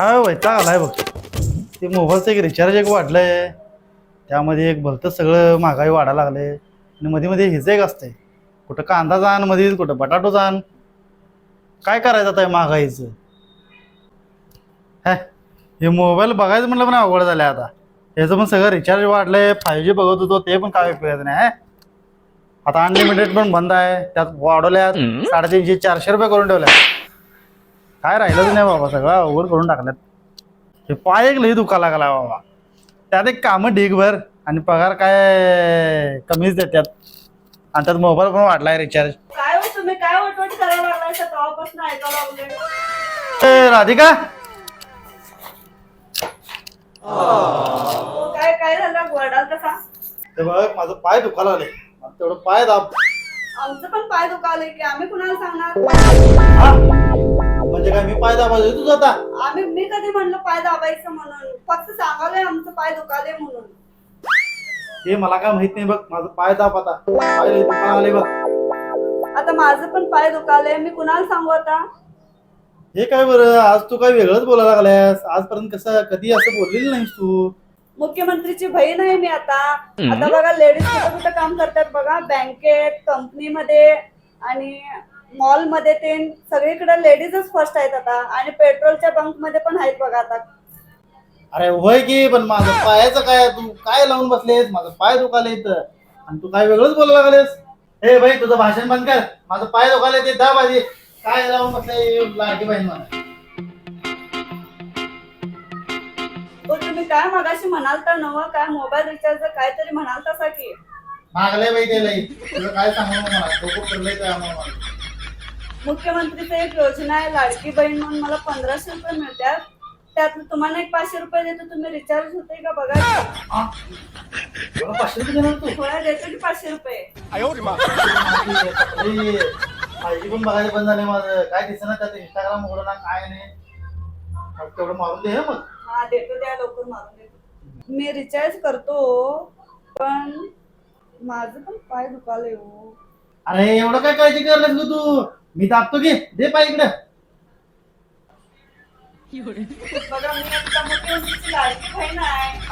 काय वैताग आलाय बघ. ते मोबाईलचं एक रिचार्ज एक वाढलंय. त्यामध्ये एक भलतं सगळं महागाई वाढायला लागले आणि मध्ये मध्ये हिचं एक असतंय. कुठं कांदा जाणमध्ये कुठं बटाटो जाण. काय करायचं आता या महागाईचं? हे? हे मोबाईल बघायचं म्हटलं पण अवघड झालं आता. ह्याचं पण सगळं रिचार्ज वाढलंय. फाईव्ह जी बघत होतो ते पण काय उपयोगाचं नाही हे? आता अनलिमिटेड पण बंद आहे. त्यात वाढवल्यात. साडेतीनशे चारशे रुपये करून ठेवल्या काय राहिलंच नाही बाबा सगळं अवघड करून टाकल्यात. हे पाय एक लई दुखा लागला बाबा. त्यात एक कामं ढीगभर आणि पगार काय कमीच देतात आणि त्यात मोबाईल पण वाढलाय रिचार्ज काय हो तुम्ही? काय वटवट करायला लागलाय? तेव्हापासून ऐकायला लागले ए राधिका. हो, काय काय झालं? कसा ते बघ माझं पाय दुखा लागले मला तेवढं पाय दाब. आमचं पण पाय दुखावले की आम्ही कुणाला सांगणार? हा? म्हणजे काय मी पाय दाबायचं तुझं आता? आम्ही मी कधी म्हणलं पाय दाबायचं म्हणून? फक्त सांगावलंय आमचं पाय दुखाले म्हणून. हे मला काय माहीत नाही बघ माझं पाय दाब आता. पाय दुखायला लागले बघ. आता माझं पण पाय दुखाले मी कुणाला सांगू आता? हे काय बरं? आज तू काय वेगळंच बोलायला लागल्यास? आजपर्यंत कसं कधी असं बोललेली नाहीस तू? मुख्यमंत्रीची बहीण आहे मी आता. आता बघा लेडीज कुठं कुठं काम करतात बघा. बँकेत कंपनीमध्ये आणि मॉलमध्ये ते सगळीकडे लेडीजच फर्स्ट आहेत आता. आणि पेट्रोलच्या बंकमध्ये पण आहेत बघा आता. अरे होय की पण माझं पायाचं काय तू काय लावून बसलेस? माझं पाय दुखाले इथं. आणि तू काय वेगळंच बोलायला लागलेस? हे भाई तुझं भाषण बंद कर. माझं पाय दुखाले ते दाब आधी काय लावून बसले लाडकी बहीण मला? तुम्ही काय मगाशी म्हणाल तर नवं काय मोबाईल रिचार्ज काहीतरी म्हणाल तसा की? मागले बाई ते लई. तुझं काय सांगू मला? डोकं फिरलंय काय आम्हाला. मुख्यमंत्रीचं एक योजना आहे लाडकी बहीण म्हणून मला पंधराशे रुपये मिळतात. त्यातलं तुम्हाला एक पाचशे रुपये देतो तुम्ही रिचार्ज होते का बघा. हा? पाचशे रुपये देणार तू थोड्या देतो की पाचशे रुपये? माहिती पण बघायला बंद झाले माझं. काय दिसणार त्यात इंस्टाग्राम उघडं ना काय नाही. मग तेवढं मारून दे हे मग. हा देतो द्या लवकर मारून देतो. मी रिचार्ज करतो पण माझं पण पाय दुखालय हो. अरे एवढं काय काळजी करलास ग तू? मी दाबतो घे दे पाय इकडे. बघा मी आता लाडकी बहीण आहे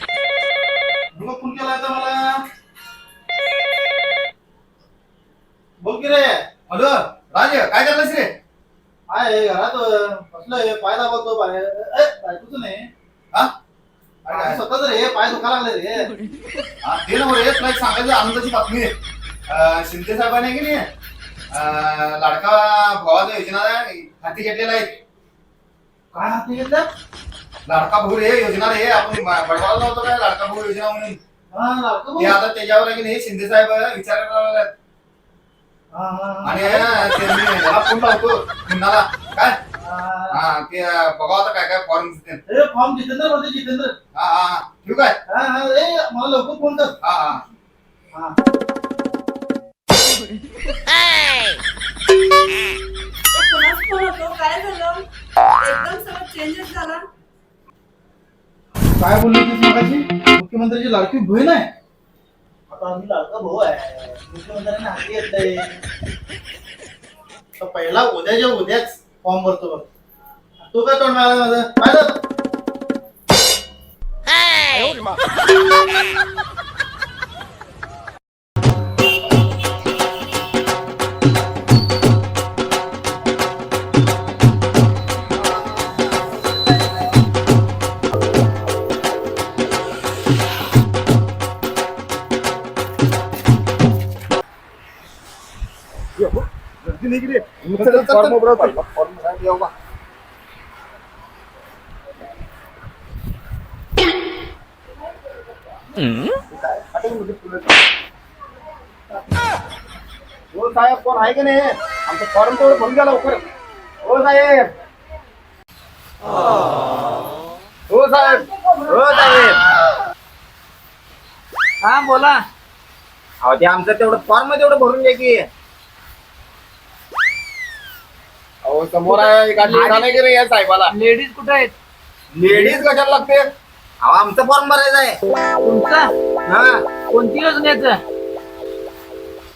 तुला फोन केला होता मला. बोल की रे. हॅलो राज काय करलास रे? काय घरात बसलोय पाय दाबतो बाहेर. ए, बायकोचं नाही. हा? स्वतःच रे? पाय दुखा लागले रे. ते ना रे तुला एक सांगायचं आनंदाची बातमी आहे. शिंदे साहेबांनी की नाही? अं, लाडका भावाचा योजना हाती घेतलेला आहे. काय हाती घेतलं? लाडका भाऊ रे योजना रे. आपण बडवाला नव्हतं काय लाडका भाऊ योजना म्हणून? हा ते. आता त्याच्यावर आहे की नाही? शिंदे साहेब विचार करायला लागलेत. हा, हा, हा. आणि ते मी ह्याला फोन लावतो. मुन्नाला. काय? हा. ते बघा आता काय काय फॉर्म फॉर्म जितेंद्र बोलते जितेंद्र. हा हा हा. ठीक आहे हा हा ए मला लवकर फोन कर. हा हा. हा. तो कुणाच फोन होतो काय झालं एकदम सगळं चेंजेस झाला काय बोलली तीस मगाशी? मुख्यमंत्र्याची लाडकी बहीण आहे. आता आम्ही लाडका भाऊ आहे. मुख्यमंत्र्यांनी हाती तर पहिला उद्याच्या उद्याच. फॉर्म भरतो बघ तू काय तोंड माझं माझं गर्दी नाही किती? चल, चल, चल. फॉर्म उभरावं पाहिजे. येऊ. हो साहेब कोण आहे की नाही आमचं फॉर्म तेवढं भरून लवकर हो साहेब हो साहेब हो साहेब हा बोला. अहो ते आमचं तेवढं फॉर्म तेवढं भरून घ्या की. अहो समोर आहे गाडी नाही की नाही या साहेबाला. लेडीज कुठे आहेत? लेडीज कशाला लागते? अहो आमचं फॉर्म भरायचं आहे. तुमचं? हा. कोणती योजनेचं?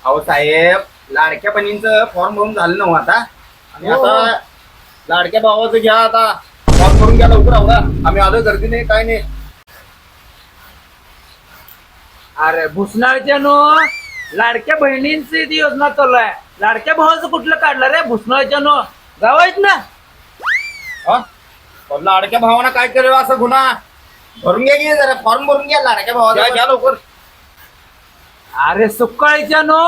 अहो साहेब लाडक्या बहिणींचं फॉर्म भरून झालं नव्ह आता. आणि आता लाडक्या भावाचं घ्या आता. फॉर्म भरून घ्या लवकर अवघा आम्ही आलो गर्दी नाही काय नाही. अरे भुसनाळच्या नो लाडक्या बहिणींची ती योजना चालू आहे. लाडक्या भावाचं कुठलं काढलं रे? भुसनाळच्या नो. आहेत ना. हा? पण लाडक्या भावानं काय केलं असं गुन्हा? भरून घ्या की जरा फॉर्म भरून घ्या लाडक्या भावाचा घ्या लवकर. अरे सुकाळीच्या नो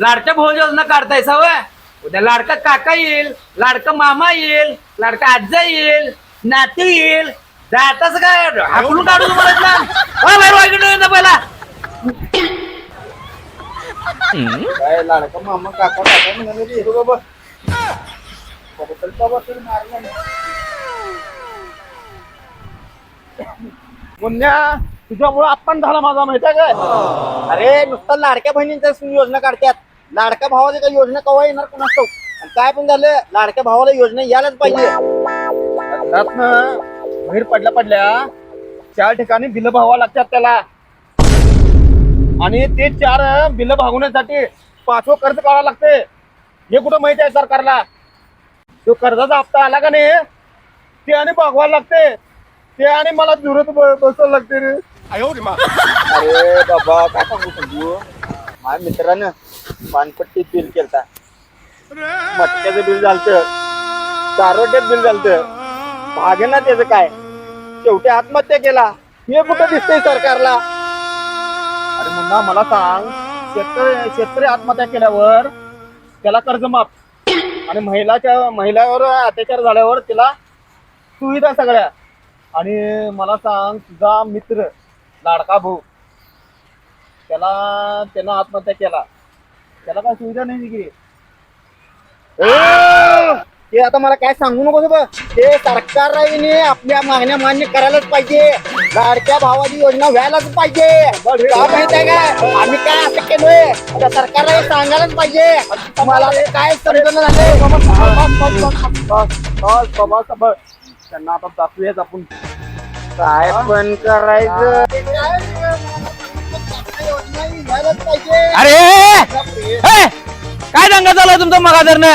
लाडक्या भाऊ योजना काढताय सवय उद्या लाडका काका येईल लाडका मामा येईल लाडका आजा येईल नाती येईल. जाताच काय? हाकलून काढू तुम्हाला इथलं? हो, बाहेर वा इकडे ये पहिला. काय लाडका मामा काका काका म्हणाले रे, हे बाबा. बाबा, चल बाबा, मुन्या तुझ्यामुळे आपण झाला माझा माहिती आहे काय? अरे नुसतं लाडक्या बहिणींच्या योजना काढतात लाडक्या भावाची काही योजना कवा येणार कोणाच? आणि काय पण झालं लाडक्या भावाला योजना यायलाच पाहिजे. घरातनं बाहेर पडल्या पडल्या चार ठिकाणी बिल भावा लागतात त्याला. आणि ते चार बिल भागवण्यासाठी पाचवं कर्ज काढावं लागते. हे कुठं माहिती आहे सरकारला? तो कर्जाचा हप्ता आला का नाही? ते आणि भागवायला लागते. ते आणि मला जुरत बसायला लागते रे. अरे बाबा काय सांगू सांगू माझ्या मित्रानं पानपट्टीत बिल केलता. मटक्याचं बिल झालतं. चारोट्यात बिल झालतं. भागे ना त्याचं काय? शेवटी आत्महत्या केला. हे कुठं दिसतंय सरकारला? अरे मुन्ना मला सांग. शेतकरी शेतकरी आत्महत्या केल्यावर त्याला कर्ज माफ. आणि महिलाच्या महिलावर अत्याचार झाल्यावर तिला सुविधा सगळ्या. आणि मला सांग तुझा मित्र लाडका भाऊ त्याला त्यानं आत्महत्या केला. त्याला काय सुविधा नाही की ते आता मला काय सांगू नको बघ ते सरकारने आपल्या मागण्या मान्य करायलाच पाहिजे. लाडक्या भावाची योजना व्हायलाच पाहिजे. का माहीत आहे का? आम्ही काय असं केलोय? आता सरकारला हे सांगायलाच पाहिजे. मला ते काय समजणं झालं त्यांना आता दाखवूयाच आपण. काय पण करायचं. योजना ही व्हायलाच पाहिजे अरे काय दंगा चालू तुमचा मगादरनं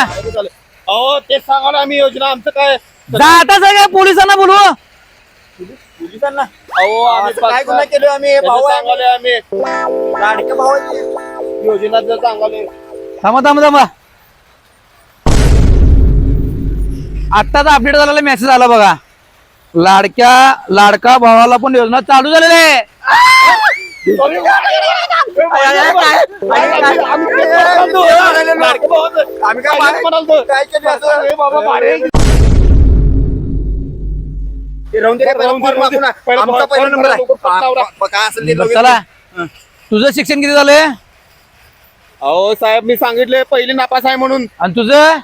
अहो ते सांगा आम्ही योजना आमचं काय? जाता सगळ्या पोलिसांना बोलवू. पोलिसांना? अहो आम्ही काय गुन्हा केलो आम्ही? भाऊ सांगाले आम्ही. लाडक्या भावाची योजना जर सांगाले थांबा थांबा थांबा. आत्ताच अपडेट झालेला मेसेज आला बघा. लाडक्या लाडका भावाला पण योजना चालू झालेली आहे. आम्ही काय म्हणाल काय केलं? बाबा भारी राहून दे रे, पहिला form वाचू ना. आमचा पहिला नंबर आहे. काय असेल ते बरं, लगेच- चला तुझं शिक्षण किती झालंय? अहो साहेब मी सांगितले पहिली नापास आहे म्हणून. आणि तुझं?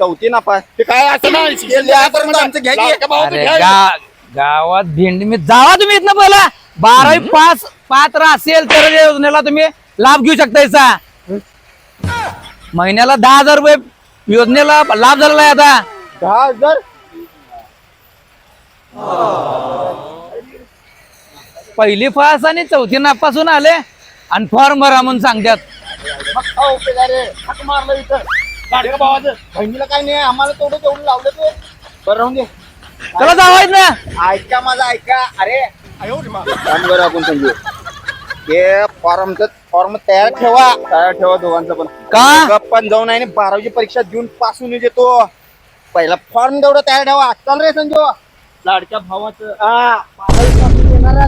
चौथी नापास. ते काय असं ना आमचं घ्या की. लाडक्या भावाचं अरे घ्या. गा- गावात भेंडी मी जावा तुम्ही इथनं पहिला. बारावी पास पात्र असेल तर या योजनेला तुम्ही लाभ घेऊ शकता याचा महिन्याला दहा हजार रुपये योजनेला लाभ झालेला आहे आता. दहा हजार? पहिली पास आणि चौथी नापासून आले आणि फॉर्म भरा म्हणून सांगतात. मारलं इथं लाडक्या भावाचं बहिणीला काय नाही आम्हाला तेवढं तेवढं लावलं ते बरं राहून दे चला जावायच ना. ऐका माझा ऐका अरे बरं आपण समजू हे फॉर्मचं फॉर्म तयार ठेवा. तयार ठेवा दोघांचं पण. का? गप्प पण जाऊन आहे बारावीची परीक्षा देऊन पासून येतो. पहिला फॉर्म तेवढं तयार ठेवा. चल रे संजू. लाडक्या भावाचं पासून येणार